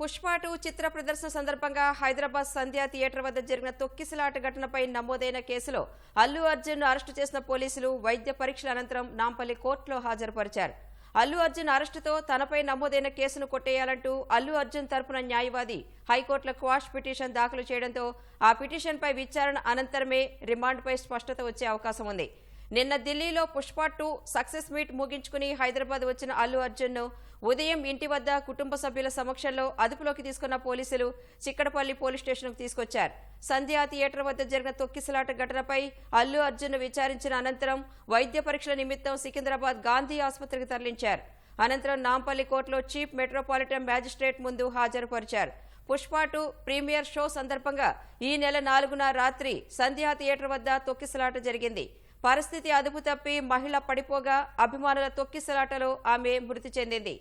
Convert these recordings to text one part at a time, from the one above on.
Pushpa two చిత్ర ప్రదర్శన సందర్భంగా హైదరాబాద్ సంధ్యా theatre వద్ద జరిగిన తొక్కిసలాట ఘటనపై నమోదైన కేసులో అల్లు అర్జున్ అరెస్టు చేసిన పోలీసులు వైద్య పరీక్షల అనంతరం నాంపల్లి కోర్టులో హాజరుపరిచారు. అల్లు అర్జున్ అరెస్టుతో తనపై నమోదైన కేసును కొట్టేయాలంటూ అల్లు అర్జున్ తరపున న్యాయవాది హైకోర్టులో క్వాష్ పిటిషన్ దాఖలు చేయడంతో ఆ పిటిషన్పై విచారణ అనంతరమే రిమాండ్పై స్పష్టత వచ్చే అవకాశం ఉంది. నిన్న ఢిల్లీలో పుష్ప టూ సక్సెస్ మీట్ ముగించుకుని హైదరాబాద్ వచ్చిన అల్లు అర్జున్ను ఉదయం ఇంటి వద్ద కుటుంబ సభ్యుల సమక్షంలో అదుపులోకి తీసుకున్న పోలీసులు చిక్కడపల్లి పోలీస్ స్టేషన్కు తీసుకొచ్చారు. సంధ్యా థియేటర్ వద్ద జరిగిన తొక్కిసలాట ఘటనపై అల్లు అర్జున్ విచారించిన అనంతరం వైద్య పరీక్షల నిమిత్తం సికింద్రాబాద్ గాంధీ ఆసుపత్రికి తరలించారు. అనంతరం నాంపల్లి కోర్టులో చీఫ్ మెట్రోపాలిటన్ మ్యాజిస్ట్రేట్ ముందు హాజరుపరిచారు. పుష్ప టూ ప్రీమియర్ షో సందర్భంగా ఈ నెల నాలుగున రాత్రి సంధ్యా థియేటర్ వద్ద తొక్కిసలాట జరిగింది. పరిస్థితి అదుపు తప్పి మహిళ పడిపోగా అభిమానుల తొక్కిసలాటలో ఆమె మృతి చెందింది.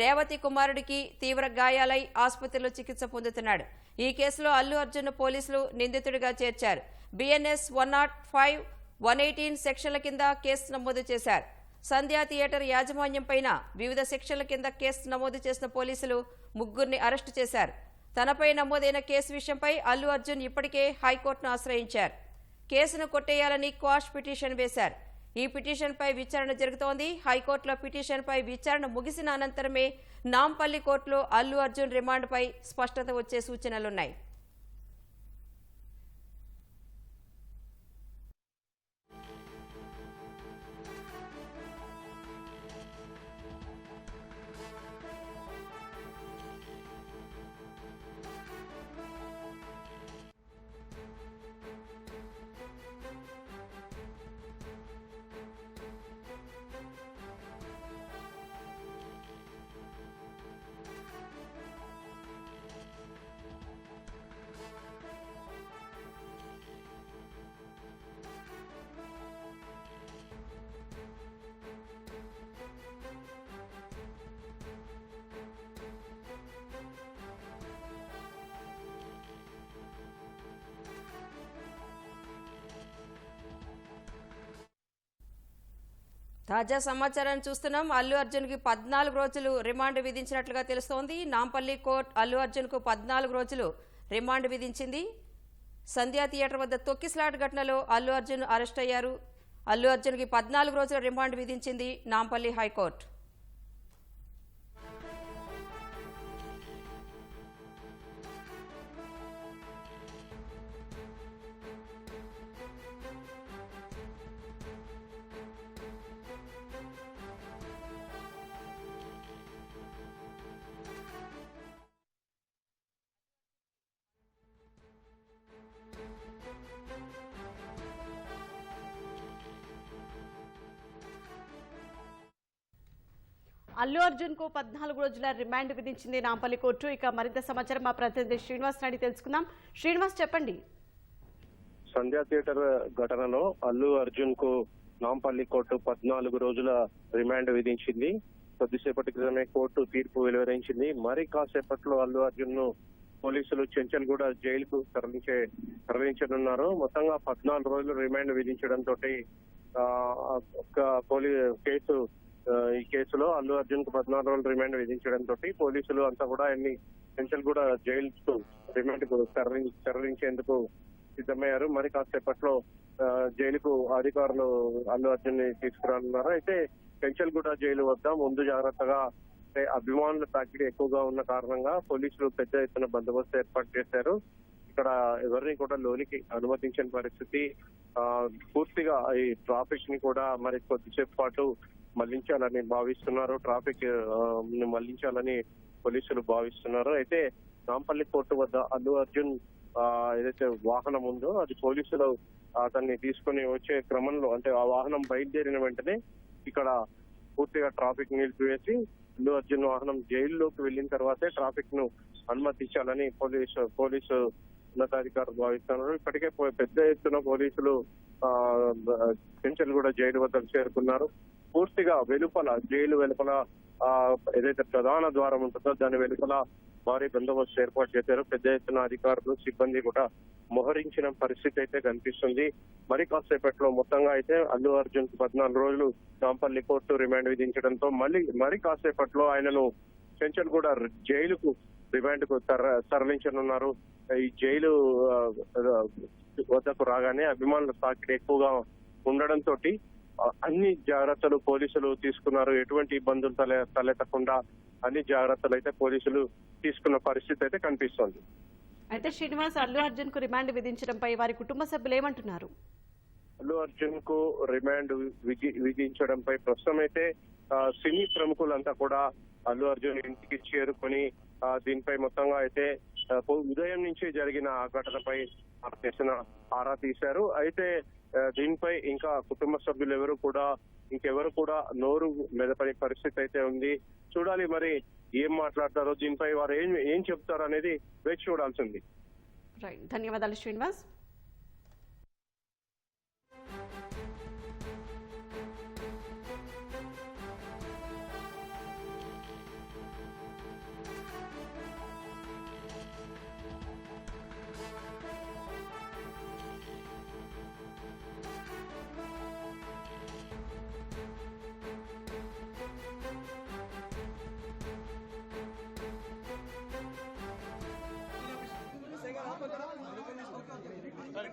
రేవతి కుమారుడికి తీవ్ర గాయాలై ఆసుపత్రిలో చికిత్స పొందుతున్నాడు. ఈ కేసులో అల్లు అర్జున్ పోలీసులు నిందితుడిగా చేర్చారు. BNS one nought five one eighteen సెక్షన్ల కింద కేసు నమోదు చేశారు. సంధ్యా థియేటర్ యాజమాన్యం పైన వివిధ సెక్షన్ల కింద కేసు నమోదు చేసిన పోలీసులు ముగ్గురిని అరెస్టు చేశారు. తనపై నమోదైన కేసు విషయంపై అల్లు అర్జున్ ఇప్పటికే హైకోర్టును ఆశ్రయించారు. కేసును కొట్టేయాలని క్వాష్ పిటిషన్ వేశారు. ఈ పిటిషన్పై విచారణ జరుగుతోంది. హైకోర్టులో పిటిషన్పై విచారణ ముగిసిన అనంతరమే నాంపల్లి కోర్టులో అల్లు అర్జున్ రిమాండ్పై స్పష్టత వచ్చే సూచనలున్నాయి. తాజా సమాచారాన్ని చూస్తున్నాం. అల్లు అర్జున్కి పద్నాలుగు రోజులు రిమాండ్ విధించినట్లుగా తెలుస్తోంది. నాంపల్లి కోర్టు అల్లు అర్జున్కు పద్నాలుగు రోజులు రిమాండ్ విధించింది. సంధ్యా థియేటర్ వద్ద తొక్కిస్లాట్ ఘటనలో అల్లు అర్జున్ అరెస్ట్ అయ్యారు. అల్లు అర్జున్కి పద్నాలుగు రోజుల రిమాండ్ విధించింది నాంపల్లి హైకోర్టు. అల్లు అర్జున్కు పద్నాలుగు రోజుల రిమాండ్ విధించింది నాంపల్లి కోర్టు. ఇక మరింత సమాచారం మా ప్రతినిధి శ్రీనివాస్ నాయుడు తెలుసుకుందాం. శ్రీనివాస్ చెప్పండి. సంధ్యా థియేటర్ ఘటనలో అల్లు అర్జున్కు నాంపల్లి కోర్టు పద్నాలుగు రోజుల రిమాండ్ విధించింది. కొద్దిసేపటి క్రితమే కోర్టు తీర్పు వెలువరించింది. మరి కాసేపట్లో అల్లు అర్జున్ను పోలీసులు చెంచల్గూడ జైలుకు తరలించే తరలించనున్నారు. మొత్తంగా పద్నాలుగు రోజులు రిమాండ్ విధించడంతో ఒక పోలీ కేసు ఈ కేసులో అల్లు అర్జున్కు పద్నాలుగు రోజులు రిమాండ్ విధించడంతో పోలీసులు అంతా కూడా ఆయన్ని కూడా జైలుకు రిమాండ్కు తరలించేందుకు సిద్ధమయ్యారు. మరి కాసేపట్లో జైలుకు అధికారులు అల్లు అర్జున్ని తీసుకురానున్నారు. అయితే పెంచల్గూడ జైలు వద్ద ముందు జాగ్రత్తగా అభిమానుల తాకిడి ఎక్కువగా ఉన్న కారణంగా పోలీసులు పెద్ద ఎత్తున బందోబస్తు ఏర్పాటు చేశారు. ఇక్కడ ఎవరిని కూడా లోనికి అనుమతించని పరిస్థితి. పూర్తిగా ఈ ట్రాఫిక్ని కూడా మరి కొద్దిసేపు పాటు మళ్ళించాలని భావిస్తున్నారు. ట్రాఫిక్ మళ్ళించాలని పోలీసులు భావిస్తున్నారు. అయితే నాంపల్లి కోర్టు వద్ద అల్లు అర్జున్ ఏదైతే వాహనం ఉందో అది పోలీసులు అతన్ని తీసుకొని వచ్చే క్రమంలో అంటే ఆ వాహనం బయలుదేరిన వెంటనే ఇక్కడ పూర్తిగా ట్రాఫిక్ నిలిపివేసి అల్లు అర్జున్ వాహనం జైల్లోకి వెళ్ళిన తర్వాతే ట్రాఫిక్ను అనుమతించాలని పోలీసు పోలీసు ఉన్నతాధికారులు భావిస్తున్నారు ఇప్పటికే పో- పెద్ద ఎత్తున పోలీసులు ఆ కూడా జైలు వద్దకు చేరుకున్నారు. పూర్తిగా వెలుపల జైలు వెలుపల ఏదైతే ప్రధాన ద్వారం ఉంటుందో దాని వెలుపల భారీ బందోబస్తు ఏర్పాటు చేశారు. పెద్ద ఎత్తున అధికారులు సిబ్బంది కూడా మోహరించిన పరిస్థితి అయితే కనిపిస్తుంది. మరి కాసేపట్లో మొత్తంగా అయితే అల్లు అర్జున్ పద్నాలుగు రోజులు నాంపల్లి కోర్టు రిమాండ్ విధించడంతో మళ్ళీ మరి కాసేపట్లో ఆయనను చెంచల్గూడ జైలుకు రిమాండ్కు తర- తరలించనున్నారు. ఈ జైలు వద్దకు రాగానే అభిమానుల తాకిడి ఎక్కువగా ఉండడంతో అన్ని జాగ్రత్తలు పోలీసులు తీసుకున్నారు. ఎటువంటి ఇబ్బందులు తలె తలెత్తకుండా అన్ని జాగ్రత్తలు అయితే పోలీసులు తీసుకున్న పరిస్థితి అయితే కనిపిస్తోంది. అయితే శ్రీనివాస్ అల్లు అర్జున్కు రిమాండ్ విధించడంపై వారి కుటుంబ సభ్యులు ఏమంటున్నారు? అల్లు అర్జున్కు రిమాండ్ విధి విధించడంపై ప్రస్తుతం అయితే సినీ ప్రముఖులంతా కూడా అల్లు అర్జున్ ఇంటికి చేరుకొని దీనిపై మొత్తంగా అయితే ఉదయం నుంచి జరిగిన ఆ ఘటనపై చేసిన ఆరా తీశారు. అయితే దీనిపై ఇంకా కుటుంబ సభ్యులు ఎవరు కూడా ఇంకెవరు కూడా నోరు మెదపని పరిస్థితి అయితే ఉంది. చూడాలి మరి ఏం మాట్లాడతారో దీనిపై వారు ఏం ఏం చెప్తారు అనేది వేచి చూడాల్సింది ధన్యవాదాలు శ్రీనివాస్.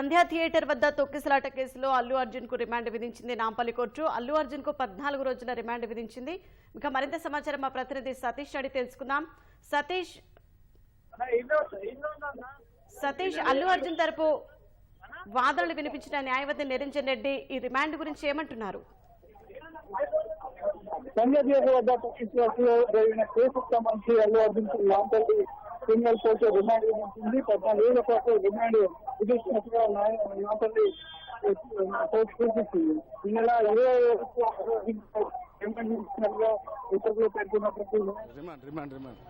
సంధ్యా థియేటర్ వద్ద తొక్కిసలాట కేసులో అల్లు అర్జున్కు రిమాండ్ విధించింది నాంపల్లి కోర్టు. అల్లు అర్జున్కు పద్నాలుగు రోజుల రిమాండ్ విధించింది. ఇంకా మరింత సమాచారం మా ప్రతినిధి సతీష్ అడిగి తెలుసుకుందాం. సతీష్ సతీష్ అల్లు అర్జున్ తరపు వాదనలు వినిపించిన న్యాయవాది నిరంజన్ రెడ్డి ఈ రిమాండ్ గురించి ఏమంటున్నారు? సంజయ్ వద్ద జరిగిన కేసుకు సంబంధించి Allu Arjun criminal court remand ఉంటుంది పద్నాలుగు ఏళ్ళ పాటు రిమాండ్ విధిస్తున్నట్టుగా నాపల్లి కోర్టు సూచించింది ఈ నెల ఇరవై వరకు రిమాండ్ విధించినట్టుగా ఉత్తర్వులు పేర్కొన్నప్పటికీ రిమాండ్ రిమాండ్ రిమాండ్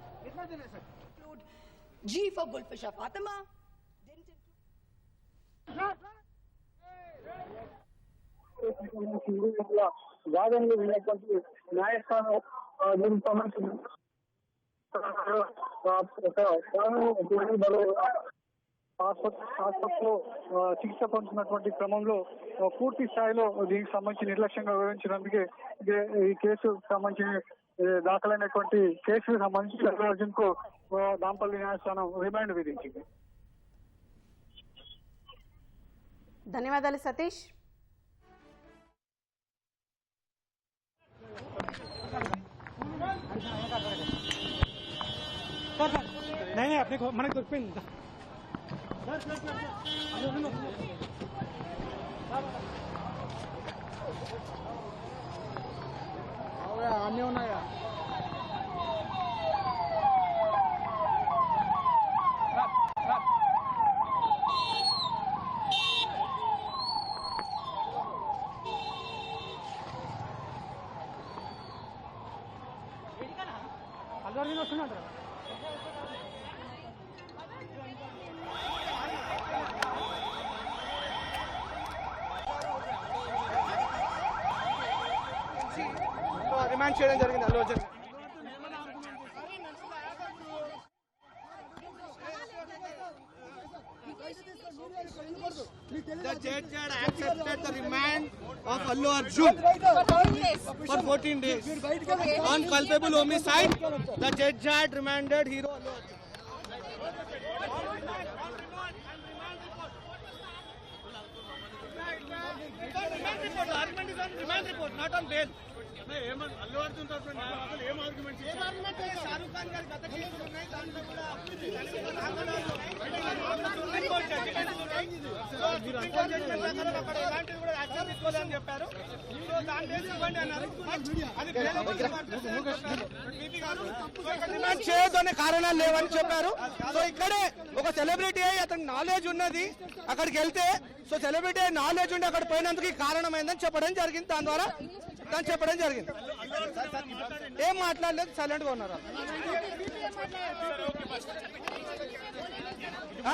వాదనలు ఉన్నటువంటి న్యాయస్థానం ఆ, దీనికి ఆసుపత్రిలో చికిత్స పొందుతున్నటువంటి క్రమంలో పూర్తి స్థాయిలో దీనికి సంబంధించి నిర్లక్ష్యంగా వివరించినందుకే ఈ కేసు సంబంధించి దాఖలైనటువంటి కేసుకు సంబంధించి అల్లు అర్జున్కు దాంపల్లి న్యాయస్థానం రిమాండ్ విధించింది. ధన్యవాదాలు సతీష్. सर नहीं नहीं अपने को मैंने कुछ पिन सर सर सर अरे नो आओ यार आने होना यार రిమాండ్ చేయడం జరిగింది Allu Arjun The judge had accepted the remand of Allu Arjun for 14 days. On culpable homicide, the judge had remanded hero Allu Arjun. Remand report, the argument is on remand report, not on bail. తీసుకోలేదని చెప్పారు so దాని base ఇవ్వండి అన్నారు అది BP గారు so ఇక్కడ demand చేయొద్దు అనే కారణాలు లేవని చెప్పారు సో ఇక్కడే ఒక సెలబ్రిటీ అయి అతనికి నాలెడ్జ్ ఉన్నది అక్కడికి వెళ్తే సో సెలబ్రిటీ నాలెడ్జ్ ఉండి అక్కడ పోయినందుకు ఈ కారణమైందని చెప్పడం జరిగింది దాని ద్వారా అని చెప్పడం జరిగింది ఏం మాట్లాడలేదు సైలెంట్ గా ఉన్నారు ఆ?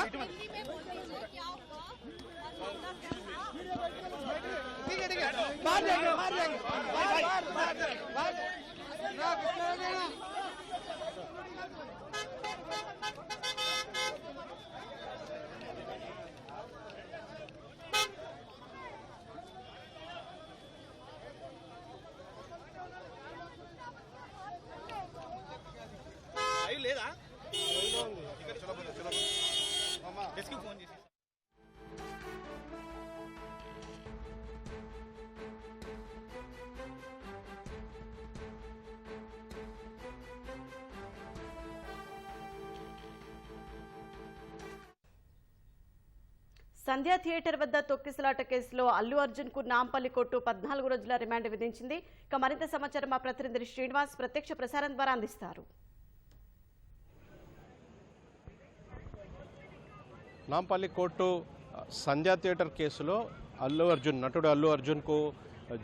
ठीक है ठीक है बाहर जाएंगे बाहर जाएंगे बाहर बाहर बाहर డెస్క్కి సంధ్యా థియేటర్ వద్ద తొక్కిసలాట కేసులో అల్లు అర్జున్కు నాంపల్లి కోర్టు పద్నాలుగు రోజుల రిమాండ్ విధించింది. ఇక మరింత సమాచారం మా ప్రతినిధి శ్రీనివాస్ ప్రత్యక్ష ప్రసారం ద్వారా అందిస్తారు. నాంపల్లి కోర్టు సంధ్యా థియేటర్ కేసులో అల్లు అర్జున్ నటుడు అల్లు అర్జున్కు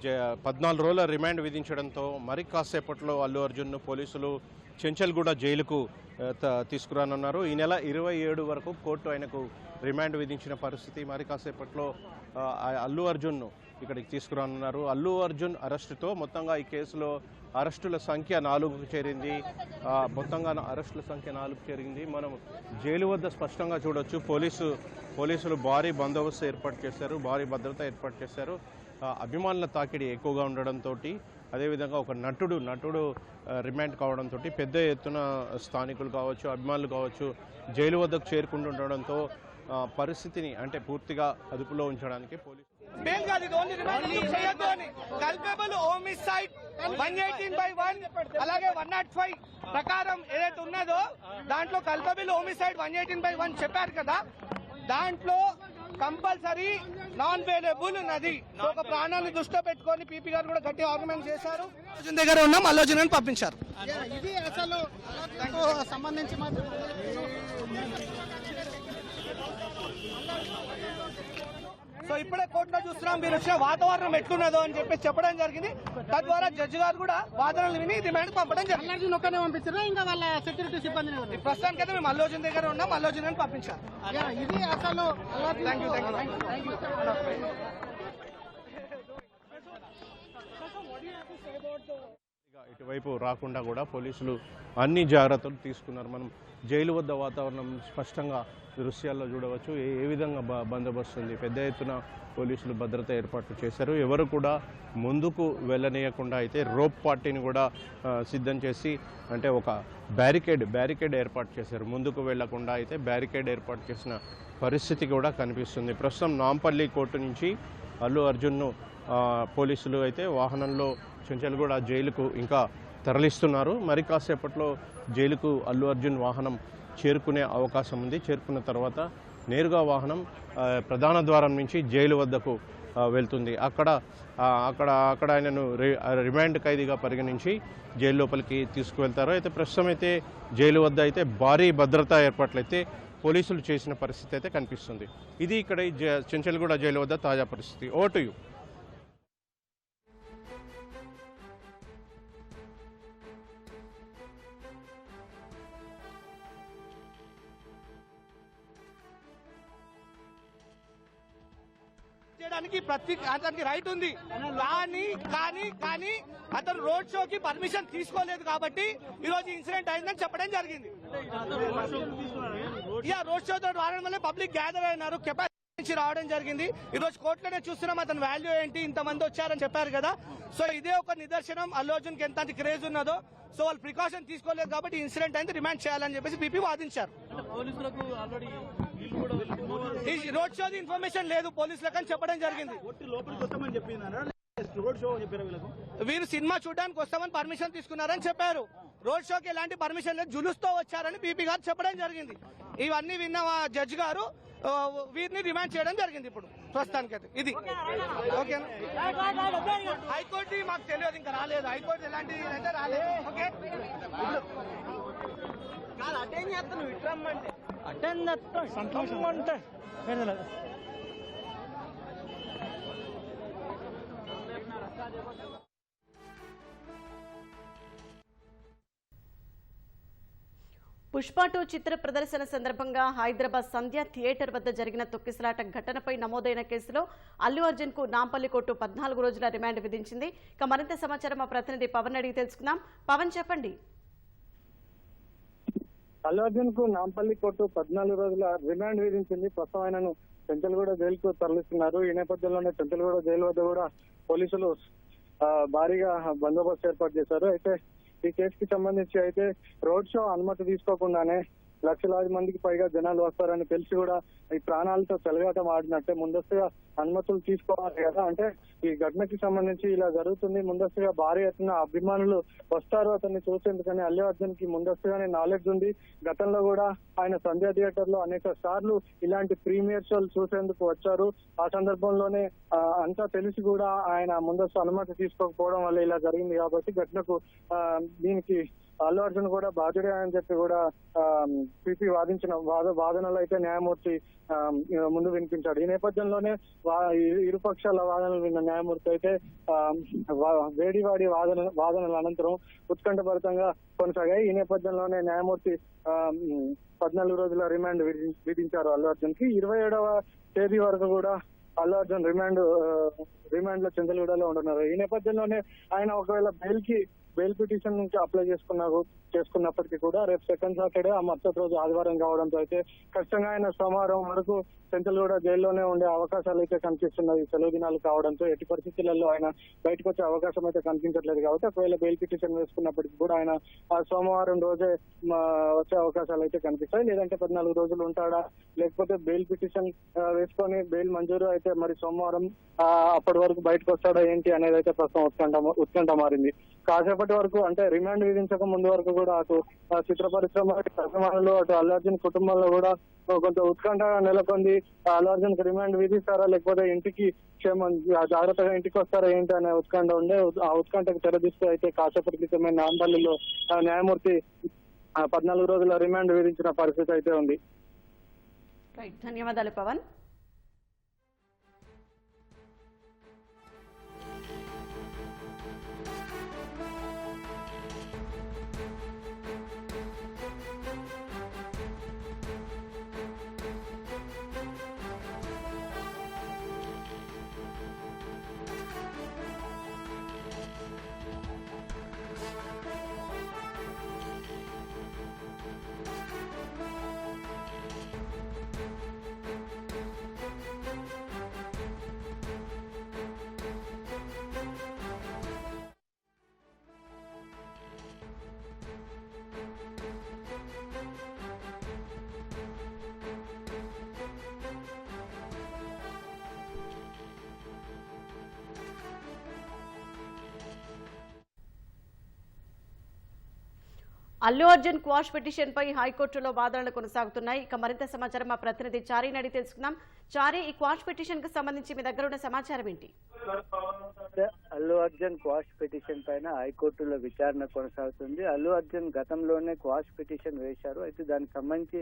జ- పద్నాలుగు రోజుల రిమాండ్ విధించడంతో మరి కాసేపట్లో అల్లు అర్జున్ను పోలీసులు చెంచల్గూడ జైలుకు త- తీసుకురానున్నారు. ఈ నెల ఇరవై ఏడు వరకు కోర్టు ఆయనకు రిమాండ్ విధించిన పరిస్థితి మరి కాసేపట్లో అల్లు అర్జున్ను ఇక్కడికి తీసుకురానున్నారు. అల్లు అర్జున్ అరెస్టుతో మొత్తంగా ఈ కేసులో అరెస్టుల సంఖ్య నాలుగుకు చేరింది. మొత్తంగా అరెస్టుల సంఖ్య నాలుగు చేరింది. మనం జైలు వద్ద స్పష్టంగా చూడొచ్చు. పోలీసు పోలీసులు భారీ బందోబస్తు ఏర్పాటు చేశారు. భారీ భద్రత ఏర్పాటు చేశారు. అభిమానుల తాకిడి ఎక్కువగా ఉండడంతో అదేవిధంగా ఒక నటుడు నటుడు రిమాండ్ కావడంతో పెద్ద ఎత్తున స్థానికులు కావచ్చు అభిమానులు కావచ్చు జైలు వద్దకు చేరుకుంటుండడంతో పరిస్థితిని అంటే పూర్తిగా అదుపులో ఉంచడానికి పోలీసు బెయిల్ కాదు ఇది ఓన్లీ రిమాండ్ చేయొద్దు అని culpable homicide one eighteen by one అలాగే వన్ నాట్ ఫైవ్ ప్రకారం ఏదైతే ఉన్నదో దాంట్లో culpable homicide one eighteen by one చెప్పారు కదా. దాంట్లో కంపల్సరీ నాన్ వేలబుల్ ఉన్నది సో ఒక ప్రాణాన్ని దృష్టిలో పెట్టుకొని పీపీ గారు కూడా గట్టి ఆర్గ్యుమెంట్ చేశారు. అర్జున్ దగ్గర ఉన్నాం అల్లోజన్ అని పంపించారు ఇది అసలు సంబంధించి మాత్రం. సో ఇప్పుడే కోర్టులో చూస్తున్నాం మీరు వచ్చిన వాతావరణం ఎట్లున్నదో అని చెప్పి చెప్పడం జరిగింది. తద్వారా జడ్జి గారు కూడా వాదనలు విని రిమాండ్ పంపడం జరిగింది. ఒక్కనే పంపించారా? ఇంకా వాళ్ళ సెక్యూరిటీ సిబ్బందిని ఈ ప్రస్తుతానికి అయితే మేము అల్లోజన్ దగ్గర ఉన్నాం అల్లోజన్ అని పంపించారు. ఇది అసలు థ్యాంక్ యూ థ్యాంక్ యూ ఇక ఇటువైపు రాకుండా కూడా పోలీసులు అన్ని జాగ్రత్తలు తీసుకున్నారు. మనం జైలు వద్ద వాతావరణం స్పష్టంగా దృశ్యాల్లో చూడవచ్చు. ఏ ఏ విధంగా బ- బందోబస్తు ఉంది పెద్ద ఎత్తున పోలీసులు భద్రత ఏర్పాట్లు చేశారు. ఎవరు కూడా ముందుకు వెళ్ళనీయకుండా అయితే రోప్ పార్టీని కూడా సిద్ధం చేసి అంటే ఒక బ్యారికేడ్ బ్యారికేడ్ ఏర్పాటు చేశారు. ముందుకు వెళ్ళకుండా అయితే బ్యారికేడ్ ఏర్పాటు చేసిన పరిస్థితి కూడా కనిపిస్తుంది. ప్రస్తుతం నాంపల్లి కోర్టు నుంచి అల్లు అర్జున్ను పోలీసులు అయితే వాహనంలో చెంచల్గూడ జైలుకు ఇంకా తరలిస్తున్నారు. మరి కాసేపట్లో జైలుకు అల్లు అర్జున్ వాహనం చేరుకునే అవకాశం ఉంది. చేరుకున్న తర్వాత నేరుగా వాహనం ప్రధాన ద్వారం నుంచి జైలు వద్దకు వెళ్తుంది. అక్కడ అక్కడ అక్కడ ఆయనను రిమాండ్ ఖైదీగా పరిగణించి జైలు లోపలికి తీసుకువెళ్తారు. అయితే ప్రస్తుతం అయితే జైలు వద్ద అయితే భారీ భద్రతా ఏర్పాట్లయితే పోలీసులు చేసిన పరిస్థితి అయితే కనిపిస్తుంది. ఇది ఇక్కడ ఈ జ- చెంచల్గూడ జైలు వద్ద తాజా పరిస్థితి. ఓటు యూ. చేయడానికి అతనికి రైట్ ఉంది. కానీ కానీ కానీ అతను రోడ్ షోకి పర్మిషన్ తీసుకోలేదు కాబట్టి ఈ రోజు ఇన్సిడెంట్ అయిందని చెప్పడం జరిగింది. యా రోడ్ షో తోటి రావడం వల్ల పబ్లిక్ గ్యాదర్ అయినారు. కెపాసిటీ నుంచి రావడం జరిగింది. ఈ రోజు కోర్టులోనే చూస్తున్నాం అతని వాల్యూ ఏంటి ఇంతమంది వచ్చారని చెప్పారు కదా. సో ఇదే ఒక నిదర్శనం. అల్లు అర్జున్కి ఎంత క్రేజ్ ఉన్నదో సో వాళ్ళు ప్రికాషన్ తీసుకోలేదు కాబట్టి ఇన్సిడెంట్ అయింది రిమాండ్ చేయాలని చెప్పేసి బీపీ వాదించారు. ఈ రోడ్ షోది ఇన్ఫర్మేషన్ లేదు పోలీసులకు అని చెప్పడం జరిగింది. వీరు సినిమా చూడడానికి వస్తామని పర్మిషన్ తీసుకున్నారని చెప్పారు. రోడ్ షోకి ఎలాంటి పర్మిషన్ లేదు జులుస్తో వచ్చారని పీపీ గారు చెప్పడం జరిగింది. ఇవన్నీ విన్న జడ్జి గారు? వీరిని రిమాండ్ చేయడం జరిగింది ఇప్పుడు ప్రస్తుతానికి అయితే ఇది ఓకేనా హైకోర్టు మాకు తెలియదు ఇంకా రాలేదు. హైకోర్టు ఎలాంటి అయితే రాలేదు. ఓకే? అటెండ్ సంతోషం. అంటే పుష్ప టూ చిత్ర ప్రదర్శన సందర్భంగా హైదరాబాద్ సంధ్య థియేటర్ వద్ద జరిగిన తొక్కిసలాట ఘటనపై నమోదైన కేసులో అల్లు అర్జున్కు నాంపల్లి కోర్టు పద్నాలుగు రోజుల రిమాండ్ విధించింది. ఇక మరింత సమాచారం మా ప్రతినిధి పవన్ అడిగి తెలుసుకుందాం. పవన్ చెప్పండి. అల్లు అర్జున్కు నాంపల్లి కోర్టు పద్నాలుగు రోజుల రిమాండ్ విధించింది. ప్రస్తుతం ఆయనను చెంచల్గూడ జైలుకు తరలిస్తున్నారు. ఈ నేపథ్యంలోనే చెంచల్గూడ జైలు వద్ద కూడా పోలీసులు భారీగా బందోబస్తు ఏర్పాటు చేశారు. అయితే ఈ కేసుకి సంబంధించి అయితే రోడ్ షో అనుమతి తీసుకోకుండానే లక్షలాది మందికి పైగా జనాలు వస్తారని తెలిసి కూడా ఈ ప్రాణాలతో చెలగాటం ఆడినట్టే ముందస్తుగా అనుమతులు తీసుకోవాలి కదా. అంటే ఈ ఘటనకి సంబంధించి ఇలా జరుగుతుంది. ముందస్తుగా భారీ ఎత్తున అభిమానులు వస్తారు అతన్ని చూసేందుకని అల్లు అర్జున్కి ముందస్తుగానే నాలెడ్జ్ ఉంది. గతంలో కూడా ఆయన సంధ్యా థియేటర్లో అనేక సార్లు ఇలాంటి ప్రీమియర్ షోలు చూసేందుకు వచ్చారు. ఆ సందర్భంలోనే అంతా తెలిసి కూడా ఆయన ముందస్తు అనుమతి తీసుకోకపోవడం వల్ల ఇలా జరిగింది కాబట్టి ఘటనకు దీనికి అల్లు అర్జున్ కూడా బాధ్యుడే అని చెప్పి కూడా సిపి వాదించిన వాద వాదనలు అయితే న్యాయమూర్తి ముందు వినిపించాడు. ఈ నేపథ్యంలోనే వా- ఇరుపక్షాల వాదనలు విన్న న్యాయమూర్తి అయితే వా- వేడివాడి వాదన వాదనల అనంతరం ఉత్కంఠభరితంగా కొనసాగాయి. ఈ నేపథ్యంలోనే న్యాయమూర్తి పద్నాలుగు రోజుల రిమాండ్ విధించారు అల్లు అర్జున్కి ఇరవై ఏడవ తేదీ వరకు కూడా అల్లు అర్జున్ రిమాండ్ రిమాండ్లో చంద్రగూడలో ఉంటున్నారు ఈ నేపథ్యంలోనే ఆయన ఒకవేళ బెయిల్కి బెయిల్ పిటిషన్ నుంచి అప్లై చేసుకున్నారు చేసుకున్నప్పటికీ కూడా రేపు సెకండ్ సాటర్డే ఆ మరుసటి రోజు ఆదివారం కావడంతో అయితే ఖచ్చితంగా ఆయన సోమవారం వరకు చంచల్గూడ జైల్లోనే ఉండే అవకాశాలు అయితే కనిపిస్తున్నాయి. సెలవు దినాలు కావడంతో ఎట్టి పరిస్థితులలో ఆయన బయటకు వచ్చే అవకాశం అయితే కనిపించట్లేదు కాబట్టి ఒకవేళ బెయిల్ పిటిషన్ వేసుకున్నప్పటికీ కూడా ఆయన ఆ సోమవారం రోజే వచ్చే అవకాశాలు అయితే కనిపిస్తాయి. లేదంటే పద్నాలుగు రోజులు ఉంటాడా? లేకపోతే బెయిల్ పిటిషన్ వేసుకొని బెయిల్ మంజూరు అయితే మరి సోమవారం అప్పటి వరకు బయటకు వస్తాడా ఏంటి అనేది అయితే ప్రస్తుతం ఉత్కంఠ ఉత్కంఠ మారింది. కాసేపటి వరకు అంటే రిమాండ్ విధించక ముందు వరకు కూడా అటు చిత్ర పరిశ్రమ అభిమానులు అటు అల్లు అర్జున్ కుటుంబంలో కూడా కొంత ఉత్కంఠ నెలకొంది. అల్లార్జున్ అల్లు రిమాండ్ విధిస్తారా లేకపోతే ఇంటికి క్షేమం జాగ్రత్తగా ఇంటికి వస్తారా ఏంటి అనే ఉత్కంఠ ఉండే ఆ ఉత్కంఠకు తెరదీస్తూ అయితే కాసేపటి క్రితమే నాంపల్లిలో న్యాయమూర్తి పద్నాలుగు రోజుల రిమాండ్ విధించిన పరిస్థితి అయితే ఉంది. ధన్యవాదాలు పవన్. అల్లు అర్జున్ క్వాష్ పిటిషన్ పై హైకోర్టులో వాదనలు కొనసాగుతున్నాయి. ఇక మరింత సమాచారం మా ప్రతినిధి చారీని అడిగి తెలుసుకుందాం. చారీ ఈ క్వాష్ పిటిషన్కి సంబంధించి మీ దగ్గర ఉన్న సమాచారం ఏంటి? అల్లు అర్జున్ క్వాష్ పిటిషన్ పైన హైకోర్టులో విచారణ కొనసాగుతుంది. అల్లు అర్జున్ గతంలోనే క్వాష్ పిటిషన్ వేశారు. అయితే దానికి సంబంధించి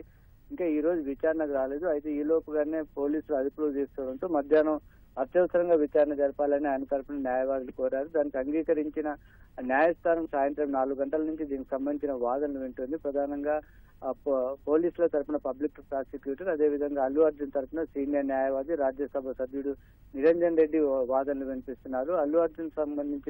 ఇంకా ఈ రోజు విచారణకు రాలేదు. అయితే ఈ లోపుగానే పోలీసులు అదుపులో తీసుకోవడంతో మధ్యాహ్నం అత్యవసరంగా విచారణ జరపాలని ఆయన తరపున న్యాయవాదులు కోరారు. దానికి అంగీకరించిన న్యాయస్థానం సాయంత్రం నాలుగు గంటల నుంచి దీనికి సంబంధించిన వాదనలు వింటుంది. ప్రధానంగా పో- పోలీసుల తరఫున పబ్లిక్ ప్రాసిక్యూటర్ అదేవిధంగా అల్లు అర్జున్ తరపున సీనియర్ న్యాయవాది రాజ్యసభ సభ్యుడు నిరంజన్ రెడ్డి వాదనలు వినిపిస్తున్నారు. అల్లు అర్జున్ సంబంధించి